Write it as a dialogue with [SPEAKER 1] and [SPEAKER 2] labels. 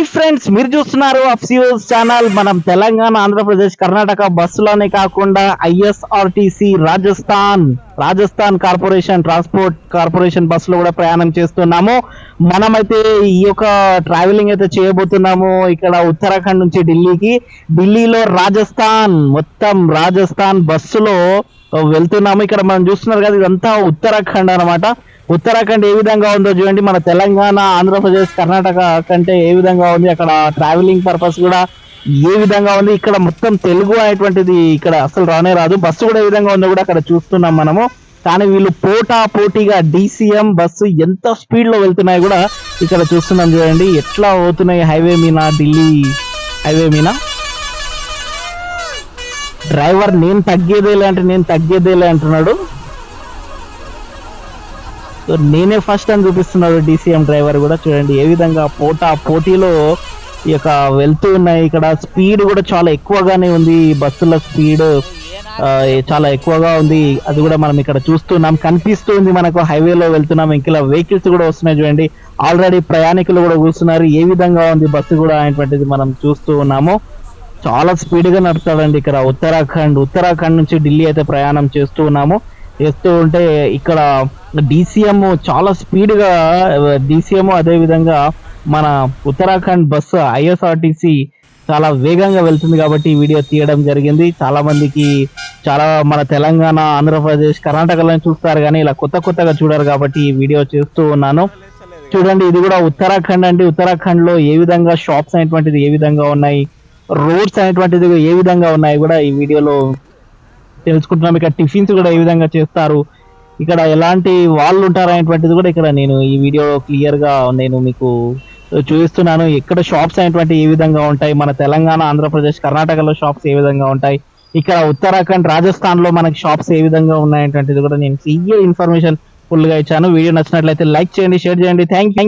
[SPEAKER 1] Hi friends మీరు చూస్తున్నారు అఫ్సియోస్ channel మనం తెలంగాణ ఆంధ్రప్రదేశ్ కర్ణాటక బస్సులోనే కాకుండా ISRTC Rajasthan Rajasthan corporation transport corporation బస్సులో కూడా ప్రయాణం చేస్తున్నాము. మనమైతే ఈ యొక్క ట్రావెలింగ్ అయితే చేయబోతున్నాము ఇక్కడ ఉత్తరాఖండ్ నుంచి ఢిల్లీకి. ఢిల్లీలో రాజస్థాన్ మొత్తం రాజస్థాన్ బస్సులో వెళ్తున్నాము. ఇక్కడ మనం చూస్తున్నారు కదా ఇదంతా ఉత్తరాఖండ్ అన్నమాట. ఉత్తరాఖండ్ ఏ విధంగా ఉందో చూడండి. మన తెలంగాణ ఆంధ్రప్రదేశ్ కర్ణాటక కంటే ఏ విధంగా ఉంది? అక్కడ ట్రావెలింగ్ పర్పస్ కూడా ఏ విధంగా ఉంది? ఇక్కడ మొత్తం తెలుగు అనేటువంటిది ఇక్కడ అసలు రానే రాదు. బస్సు కూడా ఏ విధంగా ఉందో కూడా అక్కడ చూస్తున్నాం మనము. కానీ వీళ్ళు పోటా పోటీగా డీసీఎం బస్సు ఎంత స్పీడ్లో వెళ్తున్నాయి కూడా ఇక్కడ చూస్తున్నాం చూడండి. ఎట్లా పోతున్నాయి? హైవే మీనా? ఢిల్లీ హైవే మీనా? డ్రైవర్ నేను తగ్గేదేలే అంటే నేను తగ్గేదేలే అంటున్నాడు. సో నేనే ఫస్ట్ అని చూపిస్తున్నాడు డీసీఎం డ్రైవర్ కూడా. చూడండి ఏ విధంగా పోటా పోటీలో ఈ యొక్క వెళ్తూ ఉన్నాయి. ఇక్కడ స్పీడ్ కూడా చాలా ఎక్కువగానే ఉంది. ఈ బస్సుల స్పీడ్ చాలా ఎక్కువగా ఉంది. అది కూడా మనం ఇక్కడ చూస్తున్నాం. కనిపిస్తుంది మనకు హైవేలో వెళ్తున్నాం. ఇంకా వెహికల్స్ కూడా వస్తున్నాయి చూడండి. ఆల్రెడీ ప్రయాణికులు కూడా కూర్చున్నారు. ఏ విధంగా ఉంది బస్సు కూడా అనేటువంటిది మనం చూస్తూ ఉన్నాము. చాలా స్పీడ్గా నడుపుతాడండి ఇక్కడ ఉత్తరాఖండ్. ఉత్తరాఖండ్ నుంచి ఢిల్లీ అయితే ప్రయాణం చేస్తూ ఉన్నాము. చేస్తూ ఉంటే ఇక్కడ డిసిఎం చాలా స్పీడ్గా డీసీఎం డిసిఎం మన ఉత్తరాఖండ్ బస్సు ఐఎస్ఆర్టీసీ చాలా వేగంగా వెళ్తుంది కాబట్టి వీడియో తీయడం జరిగింది. చాలా మందికి చాలా మన తెలంగాణ ఆంధ్రప్రదేశ్ కర్ణాటకలో చూస్తారు కానీ ఇలా కొత్త కొత్తగా చూడరు కాబట్టి ఈ వీడియో చేస్తూ ఉన్నాను. చూడండి ఇది కూడా ఉత్తరాఖండ్ అండి. ఉత్తరాఖండ్లో ఏ విధంగా షాప్స్ అనేటువంటిది ఏ విధంగా ఉన్నాయి? రోడ్స్ అనేటువంటిది ఏ విధంగా ఉన్నాయి కూడా ఈ వీడియోలో తెలుసుకుంటున్నాం. ఇక్కడ టిఫిన్స్ కూడా ఏ విధంగా చేస్తారు ఇక్కడ ఎలాంటి వాళ్ళు ఉంటారు అనేటువంటిది కూడా ఇక్కడ నేను ఈ వీడియో క్లియర్గా నేను మీకు చూపిస్తున్నాను. ఇక్కడ షాప్స్ అనేటువంటి ఏ విధంగా ఉంటాయి? మన తెలంగాణ ఆంధ్రప్రదేశ్ కర్ణాటకలో షాప్స్ ఏ విధంగా ఉంటాయి? ఇక్కడ ఉత్తరాఖండ్ రాజస్థాన్లో మనకి షాప్స్ ఏ విధంగా ఉన్నాయి అనేటువంటిది కూడా నేను క్లియర్ ఇన్ఫర్మేషన్ ఫుల్గా ఇచ్చాను. వీడియో నచ్చినట్లయితే లైక్ చేయండి షేర్ చేయండి. Thank you